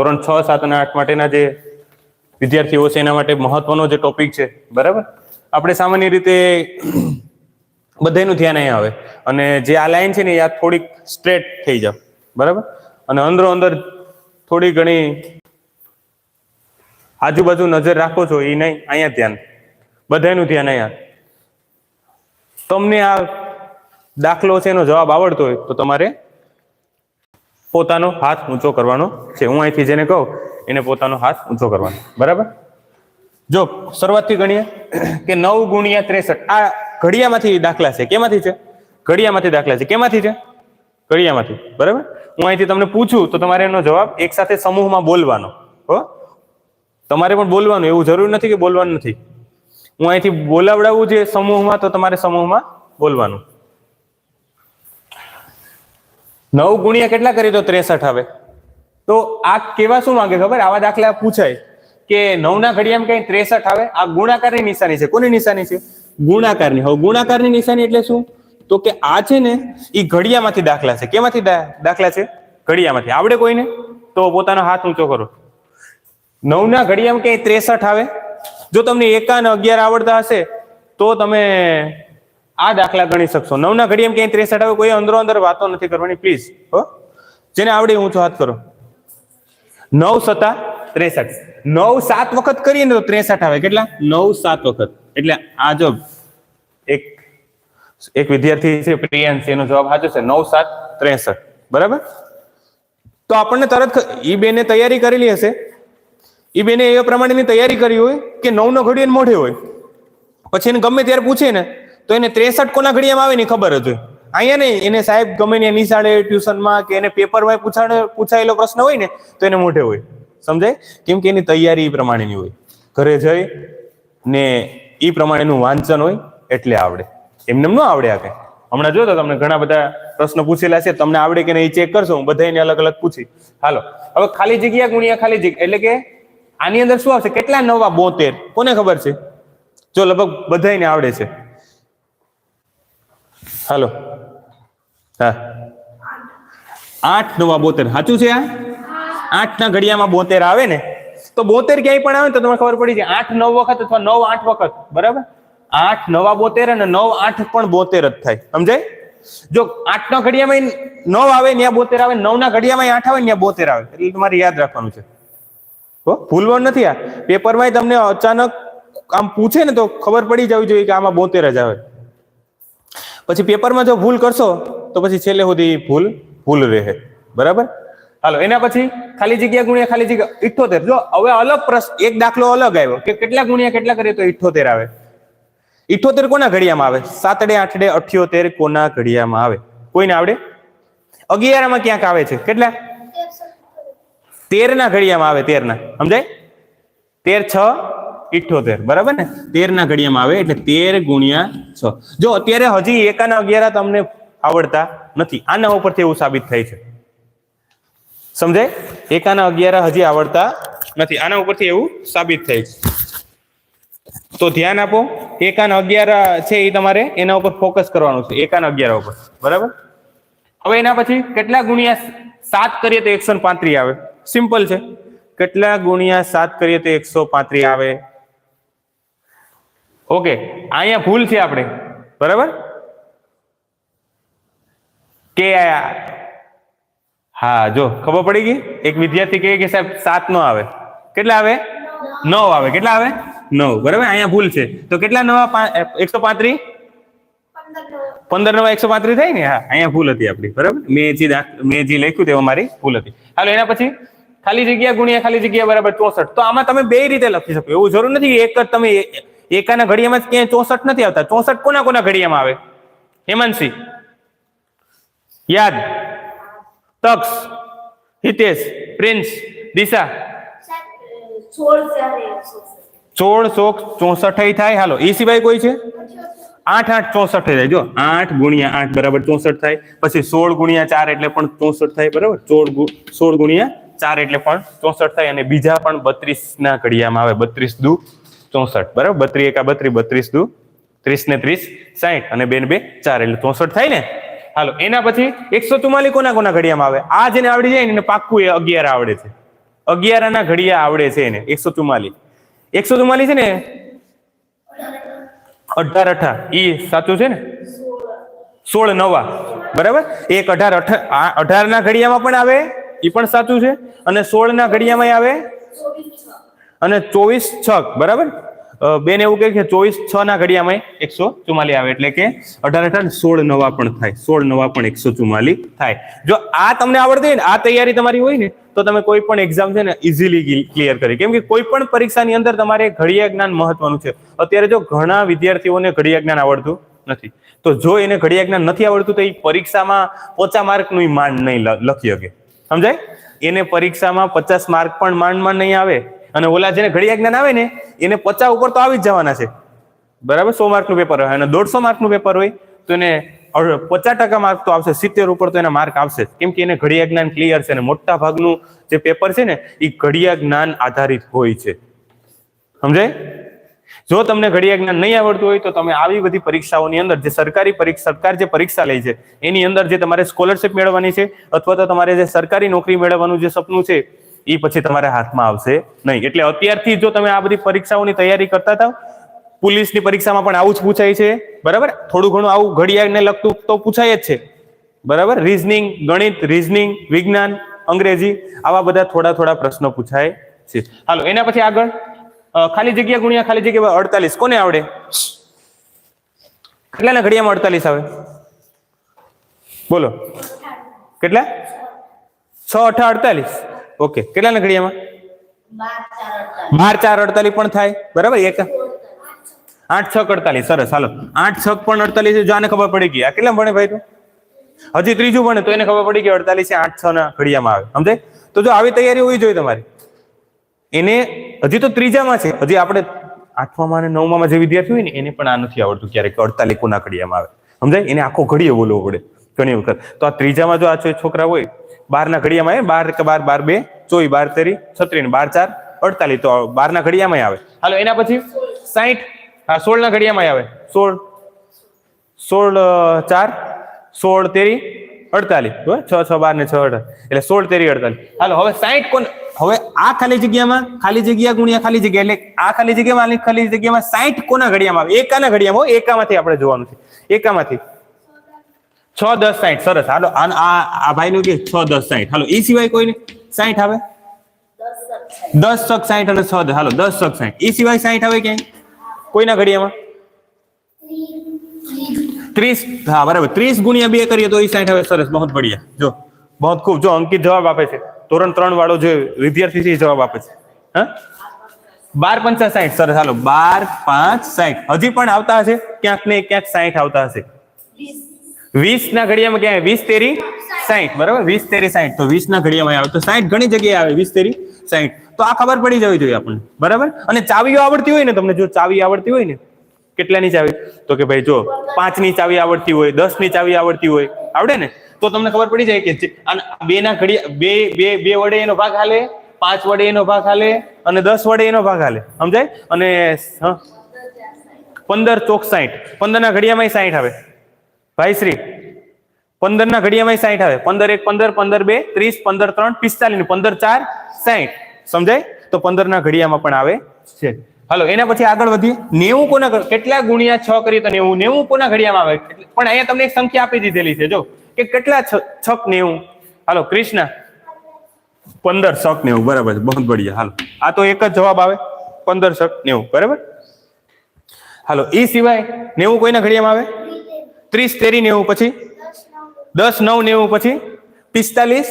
ધોરણ છ, સાત અને આઠ માટેના જે વિદ્યાર્થીઓ છે, એના માટે મહત્વનો જે ટોપિક છે, બરાબર? આપણે સામાન્ય રીતે બધાનું ધ્યાન અહીંયા આવે. અને જે આ લાઈન છે ને યાદ થોડીક સ્ટ્રેટ થઈ જાવ બરાબર? અને અંદરો અંદર થોડી ઘણી આજુબાજુ નજર રાખો છો એ નહીં, અહીંયા ધ્યાન. બધાનું ધ્યાન અહીંયા. તમને આ દાખલો છે, એનો જવાબ આવડતો હોય તો તમારે પોતાનો હાથ ઊંચો કરવાનો છે. હું અહીંથી જેને કહું, એને પોતાનો હાથ ઊંચો કરવાનો. બરાબર? જો, શરૂઆતથી ગણીએ કે નવ ગુણ્યા ત્રેસઠ. આ ઘડિયામાંથી દાખલા છે. કેમાંથી છે? ઘડિયામાંથી દાખલા છે. કેમાંથી છે? ઘડિયામાંથી બરાબર? હું અહીંથી તમને પૂછું તો તમારે એનો જવાબ એક સાથે સમૂહમાં બોલવાનો. હો? તમારે પણ બોલવાનું. એવું જરૂરી નથી કે બોલવાનું નથી. હું અહીંથી બોલાવડાવું છે સમૂહમાં તો તમારે સમૂહમાં બોલવાનું. નવ ગુણ્યા કેટલા કરી તો ત્રેસઠ આવે તો આ કેવા શું માંગે ખબર? આવા દાખલા પૂછાય કે નવના ઘડિયામાં કઈ ત્રેસઠ આવે? આ ગુણાકારની નિશાની છે. કોની નિશાની છે? ગુણાકારની. હવે ગુણાકારની નિશાની એટલે શું? તો કે આ છે ને એ ઘડિયામાંથી દાખલા છે. કેમાંથી દાખલા છે? ઘડિયામાંથી આવડે કોઈને? તો પોતાનો હાથ ઊંચો કરો. નવના ઘડિયામાં ક્યાંય ત્રેસઠ આવે? જો તમને એકા અને અગિયાર આવડતા હશે, તો તમે આ દાખલા ગણી શકશો. નવના ઘડિયામાં ક્યાંય ત્રેસઠ આવે કોઈ અંદરો અંદર વાતો નથી કરવાની પ્લીઝ હો. જેને આવડે ઊંચો હાથ કરો. નવ સત્તા ત્રેસઠ. નવ સાત વખત કરીએ ને તો ત્રેસઠ આવે. કેટલા? નવ સાત વખત. એટલે આ જો એક એક વિદ્યાર્થી છે, પ્રિયાંશ, એનો જવાબ સાચો છે, નવ સાત ત્રેસઠ. બરાબર? તો આપણને તરત ઈ બેને તૈયારી કરેલી હશે. ઈ બેને એ પ્રમાણેની તૈયારી કરી હોય કે નવ નો ઘડિયાળ મોઢે હોય. પછી એને ગમે ત્યારે પૂછે ને તો એને ત્રેસઠ કોના ઘડિયામાં આવે ને ખબર હોય અહીંયા નહીં, એને સાહેબ ગમે ને નિશાળે ટ્યુશનમાં કે એને પેપરમાં પૂછાડે પૂછાયેલો પ્રશ્ન હોય ને, તો એને મોઢે હોય. સમજાય? કેમ કે એની તૈયારી એ પ્રમાણેની હોય. ઘરે જઈ ને એ પ્રમાણેનું વાંચન હોય એટલે આવડે. એમને ન આવડે આ હમણાં જો તો તમને ઘણા બધા પ્રશ્ન પૂછેલા છે, તમને આવડે કે નહીં ચેક કરશો, હું બધાને અલગ અલગ પૂછી. હાલો. હવે ખાલી જગ્યા ગુણ્યા ખાલી જગ્યા, એટલે કે આની અંદર શું આવશે? કેટલા નવા બોતેર? કોને ખબર છે? જો લગભગ બધાને આવડે છે. હાલો. હા. આઠ નવા બોતેર. સાચું છે આ? આઠ ના ઘડિયામાં બોતેર આવે ને, તો બોતેર ક્યાંય પણ આવે ને તો તમને ખબર પડી જાય. આઠ નવ વખત અથવા નવ આઠ વખત. બરાબર? આઠ નવા બોતેર અને નવ આઠ પણ બોતેર જ થાય. સમજાય? જો આઠ ના ઘડિયામાં નવ આવે ત્યાં બોતેર આવે નવ ના ઘડિયામાં આઠ આવે ત્યાં બોતેર આવે. એટલે તમારે યાદ રાખવાનું છે. ભૂલવાનું નથી આ. પેપરમાં તમને અચાનક આમ પૂછે ને તો ખબર પડી જવી જોઈએ કે આમાં બોતેર જ આવે. પછી પેપરમાં જો ભૂલ કરશો, તો પછી છેલ્લે સુધી ભૂલ ભૂલ રહે. બરાબર? હાલો, એના પછી ખાલી જગ્યા ગુણ્યા ખાલી જગ્યા ઇઠ્ઠોતેર જો, હવે અલગ પ્રશ્ન, એક દાખલો અલગ આવ્યો કે કેટલા ગુણ્યા કેટલા કરીએ તો ઇઠ્ઠોતેર આવે. ઇઠ્ઠોતેર કોના ઘડિયામાં આવે? સાતડે, આઠડે, અઠ્યોતેર કોના ઘડિયામાં આવે? કોઈને આવડે? અગિયારમાં ક્યાંક આવે છે? કેટલા? તેર ના ઘડિયામાં આવે તેર ના સમજાય? તેર છ ઇઠ્ઠોતેર બરાબર ને? તેર ના ઘડિયામાં આવે એટલે તેર ગુણ્યા છ. જો અત્યારે હજી એકાના અગિયાર તમને આવડતા નથી, આના ઉપરથી એવું સાબિત થાય છે. સમજાય એકાના અગિયાર હજી આવડતા નથી, આના ઉપરથી એવું સાબિત થાય છે. તો ધ્યાન આપો, એકાના અગિયાર છે એ તમારે એના ઉપર ફોકસ કરવાનું છે, એકાના અગિયાર ઉપર, બરાબર? હવે એના પછી કેટલા ગુણ્યા સાત કરીએ તો એકસો પાંત્રી આવે? સિમ્પલ છે. કેટલા ગુણ્યા સાત કરીએ તો એકસો પાંત્રી આવે? ઓકે, અહીંયા ભૂલ છે આપણે. બરાબર? કે હા, જો, ખબર પડી ગઈ? એક વિદ્યાર્થી કહે કે સાહેબ, સાત નો આવે. કેટલા આવે? નવ આવે. કેટલા આવે? નવ. બરાબર? અહીંયા ભૂલ છે. તો કેટલા નવા એકસો પાંત્રીસ પંદર નવા એકસો પાંત્રીસ થાય ને? હા, અહીંયા ભૂલ હતી આપણી. બરાબર? મેં જે મેં જે લખ્યું તે મારી ભૂલ હતી. હાલો, એના પછી? ખાલી જગ્યા ગુણ્યા, ખાલી જગ્યા બરાબર ચોસઠ. તો આમાં તમે બે રીતે લખી શકો. એવું જરૂર નથી એક જ તમે એકાના ઘડિયામાં ક્યાંય ચોસઠ નથી આવતા. ચોસઠ કોના કોના ઘડિયામાં આવે? હેમંતસિંહ. યાદ. તક્ષ. હિતેશ. પ્રિન્સ. દિશા. સોળ સો ચોસઠ થાય. હાલો એ સિવાય કોઈ છે? આઠ આઠ ચોસઠ થાય. જો, આઠ ગુણ્યા આઠ બરાબર ચોસઠ થાય. પછી સોળ ગુણ્યા ચાર એટલે પણ ચોસઠ થાય, બરાબર? સોળ સોળ ગુણ્યા ચાર એટલે પણ ચોસઠ થાય. અને બીજા પણ બત્રીસ ના ઘડિયામાં આવે. બત્રીસ દુ ચોસઠ બરાબર? બત્રી એકા બત્રી બત્રીસ દુ, ત્રીસ ને ત્રીસ સાહીઠ અને બે ને બે, ચાર, એટલે ચોસઠ થાય ને? હાલો, એના પછી એકસો ચુમાલી કોના કોના ઘડિયામાં આવે? આ જેને આવડી જાય એને પાક્કું એ અગિયાર આવડે છે. અગિયારના ઘડિયા આવડે છે એને, એકસો ચુમ્માલીસ. એકસો ચુમ્માલીસ છે ને? અઢાર અઠાર ઈ સાચું છે ને? સોળ નવા, બરાબર? એક અઢાર અઢાર ના ઘડિયામાં પણ આવે એ પણ સાચું છે. અને સોળ ના ઘડિયામાં આવે? અને ચોવીસ છક બરાબર? બેન એવું કહે કે ચોવીસ છ ના ઘડિયામાં એકસો ચુમ્માલી આવે એટલે કે અઢાર અઢાર સોળ નવા પણ થાય. સોળ નવા પણ એકસો ચુમ્માલી થાય. જો આ તમને આવડતી હોય ને, આ તૈયારી તમારી હોય ને, તો તમે કોઈ પણ એક્ઝામ છે ને ઇઝીલી ક્લિયર કરી. કેમ કે કોઈ પણ પરીક્ષાની અંદર તમારે ઘડિયા જ્ઞાન મહત્વનું છે. અત્યારે જો ઘણા વિદ્યાર્થીઓને ઘડિયા જ્ઞાન આવડતું નથી. તો જો એને ઘડિયા જ્ઞાન નથી આવડતું, તો એ પરીક્ષામાં પોચા માર્કનું માંડ નહીં લખી શકે. સમજાય? એને પરીક્ષામાં પચાસ માર્ક પણ માંડ માંડ નહીં આવે. અને ઓલા જેને ઘડિયા જ્ઞાન આવે ને, એને પચાસ ઉપર તો આવી જ જવાના છે. બરાબર? સો માર્કનું પેપર હોય. અને દોઢસો માર્કનું પેપર હોય, તો એને પચાસ ટકા માર્ક તો આવશે. સિત્તેર ઉપર તો એના માર્ક આવશે. કેમ કે એને ઘડિયા જ્ઞાન ક્લિયર છે અને મોટા ભાગનું જે પેપર છે ને એ ઘડિયા જ્ઞાન આધારિત હોય છે. સમજાય? જો તમને ઘડિયા જ્ઞાન નહીં આવડતું હોય, તો તમે આવી બધી પરીક્ષાઓની અંદર, જે સરકારી પરીક્ષા, સરકાર જે પરીક્ષા લે છે, એની અંદર જે તમારે સ્કોલરશિપ મેળવવાની છે, અથવા તો તમારે જે સરકારી નોકરી મેળવવાનું જે સપનું છે એ પછી તમારા હાથમાં આવશે નહીં. એટલે અત્યારથી જો તમે આ બધી પરીક્ષાઓની તૈયારી કરતા હતા, પોલીસની પરીક્ષામાં પણ આવું જ પૂછાય છે. બરાબર? થોડું ઘણું આવું ઘડિયાળને લગતું તો પૂછાય જ છે. બરાબર? રીઝનિંગ ગણિત રીઝનિંગ વિજ્ઞાન, અંગ્રેજી, આવા બધા થોડા થોડા પ્રશ્નો પૂછાય છે. હાલો, એના પછી આગળ. ખાલી જગ્યા ગુણ્યા, ખાલી જગ્યા અડતાલીસ. કોને આવડે? કેટલાના ઘડિયામાં અડતાલીસ આવે? બોલો. કેટલા? છ, અઠા, અડતાલીસ. ઓકે. કેટલાના ઘડિયામાં બાર ચાર અડતાલીસ પણ થાય. બરાબર? એક આઠ છ અડતાલીસ. સરસ. હાલો. આઠ છ પણ અડતાલીસ જો આને ખબર પડી ગઈ. આ કેટલા ભણે ભાઈ તું? હજી ત્રીજું ભણે, તો એને ખબર પડી ગઈ અડતાલીસ આઠ છ ના ઘડિયામાં આવે. સમજે? તો જો આવી તૈયારી હોવી જોઈએ તમારી. એને હજી તો ત્રીજામાં છે. હજી આપણે આઠમામાં અને નવમામાં જે વિદ્યાર્થી હોય ને, એને પણ આ નથી આવડતું ક્યારેક અડતાલીસ કોના ઘડિયામાં આવે. સમજાય? એને આખો ઘડીએ બોલવો પડે ઘણી વખત. તો આ ત્રીજામાં જો આ છોકરા હોય બાર ના ઘડિયામાં આવે બાર બાર બાર બે ચોવી બાર તેરી છત્રી બાર ચાર અડતાલીસ. તો બારના ઘડિયામાં આવે. હાલો એના પછી સાહીઠ હા સોળ ના ઘડિયામાં આવે. સોળ સોળ ચાર સોળ તેરી અડતાલીસ. છ છ બાર ને છ અઢાર. એટલે સોળ તેરી અડતાલીસ. હાલો હવે સાહીઠ કોણ હવે આ ખાલી જગ્યામાં ખાલી જગ્યા ગુણ્યા ખાલી જગ્યા એટલે આ ખાલી જગ્યામાં ખાલી જગ્યામાં સાહીઠ કોના ઘડિયામાં આવે? એકાના ઘડિયામાં હોય એકામાંથી આપણે જોવાનું છે. એકામાંથી. છ દસ સાહીઠ સરસ. હાલો, આ આ ભાઈનું કે છ દસ સાહીઠ હાલો એ સિવાય કોઈને? સાઈઠ આવે? દસ શક સાહીઠ અને છ દસ. હાલો દસ છક સાઈઠ. એ સિવાય સાઈઠ આવે ક્યાંય? કોઈના ઘડિયામાં? ત્રીસ. હા, બરાબર. ત્રીસ ગુણ્યા બે કરીએ તો એ સાઈઠ આવે. સરસ, બહુ બઢિયા. જો, બહુ ખૂબ. જો, અંકિત જવાબ આપે છે. ધોરણ ત્રણ વાળો જે વિદ્યાર્થી છે એ જવાબ આપે છે. હા? બાર પંચા સાઈઠ. સરસ. હાલો, બાર પાંચ સાઈઠ. હજી પણ આવતા હશે? ક્યાંક ને ક્યાંક સાઈઠ આવતા હશે. વીસ ના ઘડિયામાં ક્યાં વીસ તેરી સાઠ બરાબર? વીસ તેરી સાઠ તો વીસ ના ઘડિયામાં આવે. તો સાઈઠ ઘણી જગ્યાએ આવે, વીસ તેરી સાઈઠ. તો આ ખબર પડી જવી જોઈએ આપણને, બરાબર? અને ચાવીઓ આવડતી હોય ને તમને, જો ચાવી આવડતી હોય ને, કેટલાની ચાવી? તો કે ભાઈ જો પાંચની ચાવી આવડતી હોય દસની ચાવી આવડતી હોય, આવડે ને? તો તમને ખબર પડી જાય કે બે ના ઘડિયા બે બે બે વડે એનો ભાગ હાલે, પાંચ વડે એનો ભાગ હાલે, અને દસ વડે એનો ભાગ હાલે. સમજાય? અને પંદર ચોક સાઈઠ. પંદર ના ઘડિયામાં સાઈઠ આવે. ભાઈ શ્રી પંદર ના ઘડિયામાં સાઈઠ આવે. પંદર એક પંદર પંદર બે, ત્રીસ, પંદર ત્રણ, પિસ્તાલીસ, પંદર ચાર, સાઈઠ. સમજાય? તો પંદર ના ઘડિયામાં પણ આવે છે. હાલો, એના પછી આગળ વધીએ નેવું કોના કેટલા ગુણ્યા છ કરીએ તો નેવું? નેવું કોના ઘડિયામાં આવે? પણ અહીંયા તમને એક સંખ્યા આપી દીધેલી છે, જો. કે કેટલા છક નેવું? હાલો, કૃષ્ણ. પંદર છક નેવું, બરાબર છે. બહુ બઢિયા. હાલો. આ તો એક જ જવાબ આવે. પંદર છક નેવું, બરાબર? હાલો એ સિવાય નેવું કોઈના ઘડિયામાં આવે? ત્રીસ, તેરી, નેવું પછી? દસ, નવ, નેવું પછી? પિસ્તાલીસ?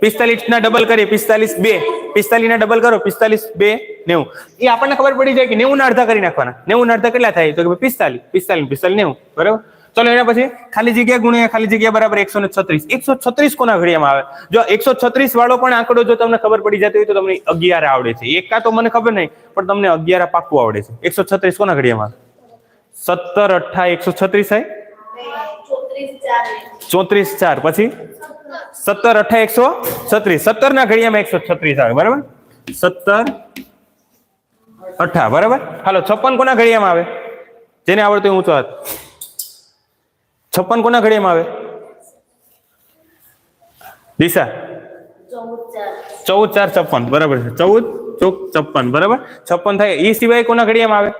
પિસ્તાલીસ ના ડબલ કરીએ. પિસ્તાલીસ, બે. પિસ્તાલીસ ના ડબલ કરો. પિસ્તાલીસ, બે, નેવું. એ આપણને ખબર પડી જાય કે નેવું ના અડધા કરી નાખવાના. નેવું ના અડધા કેટલા થાય? તો કે પિસ્તાલીસ. પિસ્તાલીસ પિસ્તાલીસ, નેવું. બરાબર? ચલો, એના પછી ખાલી જગ્યા ગુણ્યા, ખાલી જગ્યા બરાબર એકસો ને છત્રીસ. એકસો છત્રીસ કોના ઘડિયામાં આવે? જો એકસો છત્રીસ વાળો પણ આંકડો જો તમને ખબર પડી જતી હોય તો તમને અગિયાર આવડે છે. એકા તો મને ખબર નહીં, પણ તમને અગિયાર પાક્કું આવડે છે. એકસો છત્રીસ કોના ઘડિયામાં સત્તર, અઠ્ઠા, એકસો છત્રીસ થાય? ચોત્રીસ ચાર, પછી? સત્તર અઠા એકસો છત્રીસ. સત્તર ના ઘડિયામાં એકસો છત્રીસ આવે, બરાબર? સત્તર અઠા, બરાબર? હાલો, છપ્પન કોના ઘડિયામાં આવે? જેને આવડતું ઊંચો હાથ. છપ્પન કોના ઘડિયામાં આવે? દિશા? ચૌદ ચાર છપ્પન, બરાબર છે. ચૌદ ચોક છપ્પન, બરાબર? છપ્પન થાય એ સિવાય કોના ઘડિયામાં આવે?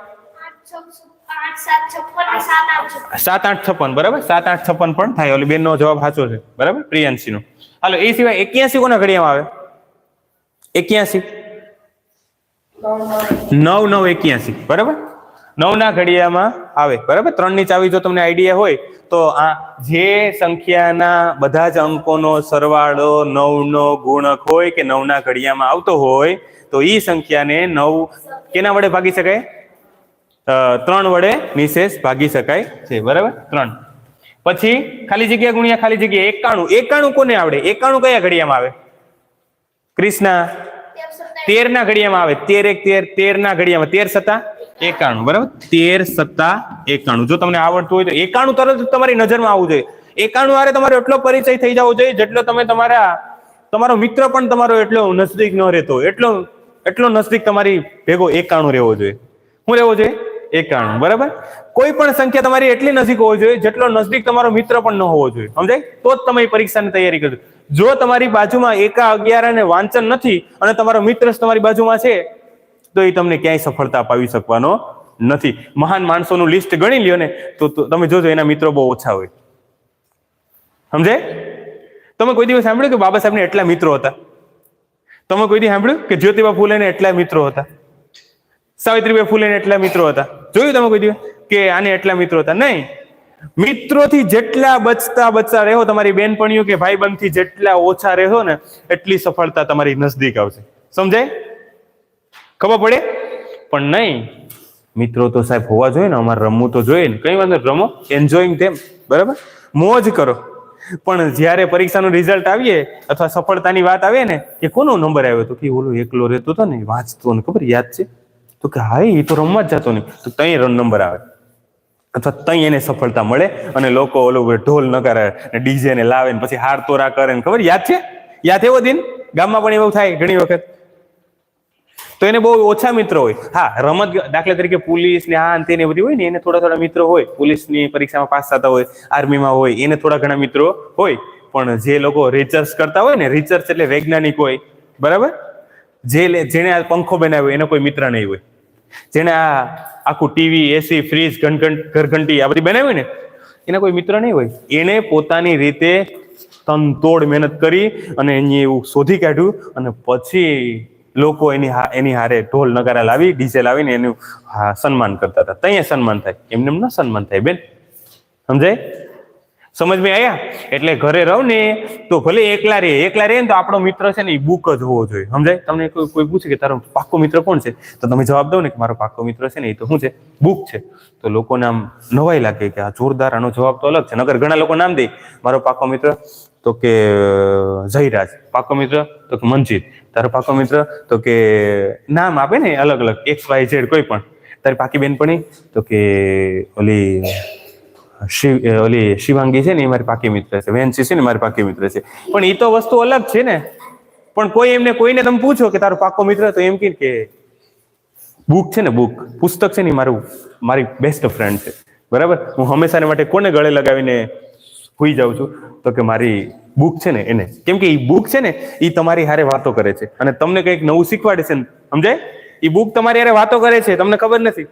સાત ને આઠ છપ્પન, બરાબર? સાત આઠ છપ્પન પણ થાય. ઓલી બેનનો જવાબ સાચો છે. બરાબર? પ્રિયાંશીનો. હાલો, એ સિવાય એક્યાસી કોના ઘડિયામાં આવે? એક્યાસી. નવ નવ, એક્યાસી. બરાબર? નવ ના ઘડિયામાં આવે. બરાબર? ત્રણની ચાવી જો તમને આઈડિયા હોય, તો આ જે સંખ્યાના બધા જ અંકોનો સરવાળો નવ નો ગુણક હોય કે નવ ના ઘડિયામાં આવતો હોય, તો એ સંખ્યાને નવ કેના વડે ભાગી શકાય? ત્રણ વડે નિશેષ ભાગી શકાય છે, બરાબર? ત્રણ. પછી ખાલી જગ્યા ગુણ્યા, ખાલી જગ્યા એકાણું. એકાણું કોને આવડે? એકાણું કયા ઘડિયામાં આવે? ક્રિષ્ના? તેર ના ઘડિયામાં આવે. તેર એક, તેર તેર ના ઘડિયામાં. તેર સત્તા એકાણું, બરાબર? તેર સત્તા એકાણું. જો તમને આવડતું હોય તો એકાણું તરત તમારી નજરમાં આવવું જોઈએ. એકાણું આરે તમારો એટલો પરિચય થઈ જવો જોઈએ જેટલો તમે તમારા, તમારો મિત્ર પણ તમારો એટલો નજદીક ન રહેતો એટલો એટલો નજદીક તમારી ભેગો એકાણું રહેવો જોઈએ. શું રહેવો જોઈએ? એકાણું, બરાબર? કોઈ પણ સંખ્યા તમારી એટલી નજીક હોવી જોઈએ, જેટલો નજદીક તમારો મિત્ર પણ ન હોવો જોઈએ. સમજાય? તો જ તમે પરીક્ષાની તૈયારી કરજો. જો તમારી બાજુમાં એકા અગિયાર અને વાંચન નથી અને તમારો મિત્ર તમારી બાજુમાં છે, તો એ તમને ક્યાંય સફળતા અપાવી શકવાનો નથી. મહાન માણસોનું લિસ્ટ ગણી લ્યો ને, તો તો તમે જોજો એના મિત્રો બહુ ઓછા હોય. સમજે તમે કોઈ દિવસ સાંભળ્યું કે બાબા સાહેબને એટલા મિત્રો હતા? તમે કોઈ દિવસ સાંભળ્યું કે જ્યોતિબા ફૂલેને એટલા મિત્રો હતા? સાવિત્રીબાઈ ફૂલેને એટલા મિત્રો હતા. જોયું તમે કોઈ દિવસ? કે આને એટલા મિત્રો હતા? નહીં. મિત્રોથી જેટલા બચતા બચતા રહો તમારી બેનપણીઓ કે ભાઈબંધથી જેટલા ઓછા રહો ને, એટલી સફળતા તમારી નજદીક આવશે. સમજાય? ખબર પડે? પણ નહીં. મિત્રો તો સાહેબ હોવા જોઈએ ને, અમારે રમવું તો જોઈએ ને. કઈ વાંધો રમો. એન્જોઈંગ તેમ. બરાબર? મોજ કરો. પણ જ્યારે પરીક્ષાનું રિઝલ્ટ આવીએ અથવા સફળતાની વાત આવે ને, કે કોનો નંબર આવ્યો તો કે ઓલો એકલો રહેતો હતો ને વાંચતો ને, ખબર? યાદ છે? તો કે હા એ તો રમવા જ જતો નહીં. તો તઈ નંબર આવે. અથવા ત્યાં એને સફળતા મળે અને લોકો ઓલું ઢોલ નકારે ને ડીજે ને લાવે ને પછી હાર તોરા કરે ને ખબર, યાદ છે? યાદ એવો દિન? ગામમાં પણ એવું થાય ઘણી વખત. તો એને બહુ ઓછા મિત્રો હોય. હા, રમત દાખલા તરીકે પોલીસ ને આ ને બધી હોય ને, એને થોડા થોડા મિત્રો હોય. પોલીસની પરીક્ષામાં પાસ થતા હોય, આર્મીમાં હોય, એને થોડા ઘણા મિત્રો હોય. પણ જે લોકો રિસર્ચ કરતા હોય ને રિસર્ચ એટલે વૈજ્ઞાનિક હોય. બરાબર? જે જેને આ પંખો બનાવ્યો, એનો કોઈ મિત્ર નહીં હોય. જેણે આ આખું ટીવી એસી ફ્રીજ ઘરઘંટી આ બધી બનાવી ને, એના કોઈ મિત્ર નહીં હોય. એને પોતાની રીતે તનતોડ મહેનત કરી અને એની એવું શોધી કાઢ્યું અને પછી લોકો એની એની હારે ઢોલ નગારા લાવી, ડીજે લાવીને એનું સન્માન કરતા હતા. ત્યાં સન્માન થાય, એમને એમ ન સન્માન થાય, બેન. સમજાય? સમજ મેં આયા? એટલે ઘરે રહો ને, તો ભલે એકલા રહે એકલા રહે ને તો આપણો મિત્ર છે ને એ બુક જ હોવો જોઈએ. સમજાય? તમને કોઈ પૂછે કે તારો પાક્કો મિત્ર કોણ છે? તો તમે જવાબ દો ને કે મારો પાક્કો મિત્ર છે ને એ તો શું છે? બુક છે. તો લોકોને આમ નવાઈ લાગે કે આ જોરદાર આનો જવાબ તો અલગ છે. નગર ઘણા લોકો નામ દે, મારો પાક્કો મિત્ર. તો કે જયરાજ. પાક્કો મિત્ર? તો કે મનજીત. તારો પાક્કો મિત્ર? તો કે, નામ આપે ને અલગ અલગ, એક્સ વાય ઝેડ કોઈ પણ. તારી પાકી બેનપણી? તો કે, ઓલી શિવ ઓલી શિવાંગી છે ને, એ મારી પાકી મિત્ર છે. વેન્સી છે ને મારી પાકી મિત્ર છે. પણ એ તો વસ્તુ અલગ છે ને. પણ કોઈ એમને, કોઈને તમે પૂછો કે તારો પાકો મિત્ર તો એમ કે બુક છે ને, બુક. પુસ્તક છે ને મારું, મારી બેસ્ટ ફ્રેન્ડ છે. બરાબર? હું હંમેશાને માટે કોને ગળે લગાવીને સુઈ જાઉં છું? તો કે મારી બુક છે ને, એને. કેમ કે એ બુક છે ને એ તમારી હારે વાતો કરે છે. અને તમને કંઈક નવું શીખવાડે છે સમજાય? એ બુક તમારી હારે વાતો કરે છે, તમને ખબર નથી.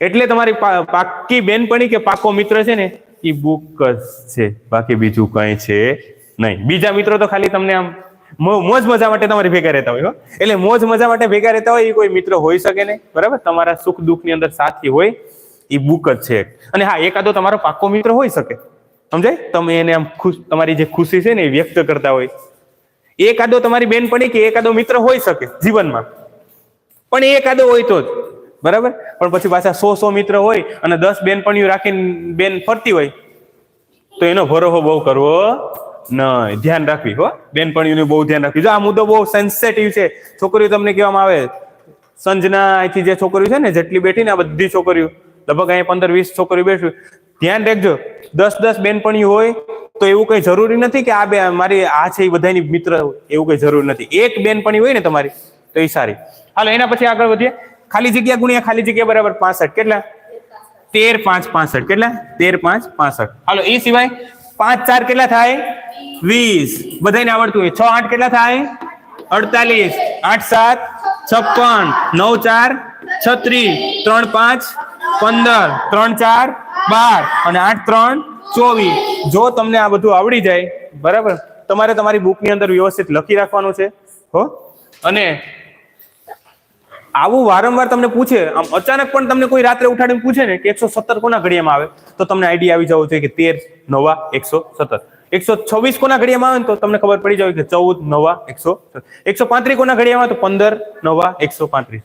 એટલે તમારી પા- પાક્કી બેનપણી કે પાકો મિત્ર છે ને એ બુક જ છે. બાકી બીજું કઈ છે નહીં. બીજા મિત્રો તો ખાલી તમને આમ મોજ મજા માટે તમારે ભેગા રહેતા હોય. એટલે મોજ મજા માટે ભેગા રહેતા હોય એ કોઈ મિત્ર હોઈ શકે નહીં. બરાબર? તમારા સુખ દુઃખની અંદર સાથી હોય એ બુક જ છે. અને હા, એકાદો તમારો પાકો મિત્ર હોઈ શકે. સમજાય? તમે એને આમ ખુશ, તમારી જે ખુશી છે ને એ વ્યક્ત કરતા હોય. એકાદો તમારી બેનપણી કે એકાદો મિત્ર હોઈ શકે જીવનમાં. પણ એકાદો હોય તો જ. બરાબર? પણ પછી પાછા સો સો મિત્ર હોય અને દસ બેનપણીઓ રાખીને બેન ફરતી હોય, તો એનો ભરોસો બહુ કરવો નહીં. ધ્યાન રાખવી હો. બેનપણીઓનું બહુ ધ્યાન રાખવી. જો આ મુદ્દો બહુ સેન્સેટિવ છે. છોકરીઓ તમને કહેવામાં આવે, સંજના અહીંથી જે છોકરીઓ છે ને, જેટલી બેઠી ને આ બધી છોકરીઓ, લગભગ અહીંયા પંદર વીસ છોકરીઓ બેઠી, ધ્યાન રાખજો. દસ દસ બેનપણીઓ હોય, તો એવું કઈ જરૂરી નથી કે આ બે, મારી આ છે એ બધાની મિત્ર એવું કઈ જરૂર નથી. એક બેનપણી હોય ને તમારી, તો એ સારી. હાલો, એના પછી આગળ વધીએ. ખાલી જગ્યા ગુણ્યા ખાલી જગ્યા બરાબર પાસઠ. કેટલા? તેર પાંચ પાસઠ. કેટલા? તેર પાંચ પાસઠ. હાલો, એ સિવાય પાંચ ચાર કેટલા થાય? વીસ. બધાને આવડતું હોય. છ આઠ કેટલા થાય? અડતાલીસ. આઠ સાત, છપ્પન. નવ ચાર, છત્રીસ. ત્રણ પાંચ, પંદર. ત્રણ ચાર, બાર. અને આઠ ત્રણ, ચોવીસ. જો તમને આ બધું આવડી જાય, બરાબર, તમારે તમારી બુકની અંદર વ્યવસ્થિત લખી રાખવાનું છે, હો. અને આવું વારંવાર તમને પૂછે, આમ અચાનક પણ તમને કોઈ રાત્રે ઉઠાડીને પૂછે ને કે એકસો સત્તર કોના ઘડિયામાં આવે, તો તમને આઈડિયા આવી જવો જોઈએ કે તેર નવા એકસો સત્તર. એકસો છવ્વીસ કોના ઘડિયામાં આવે ને તો તમને ખબર પડી જાય કે ચૌદ નવા એકસો એકસો પાંત્રીસ કોના ઘડિયામાં આવે તો પંદર નવા એકસો પાંત્રીસ.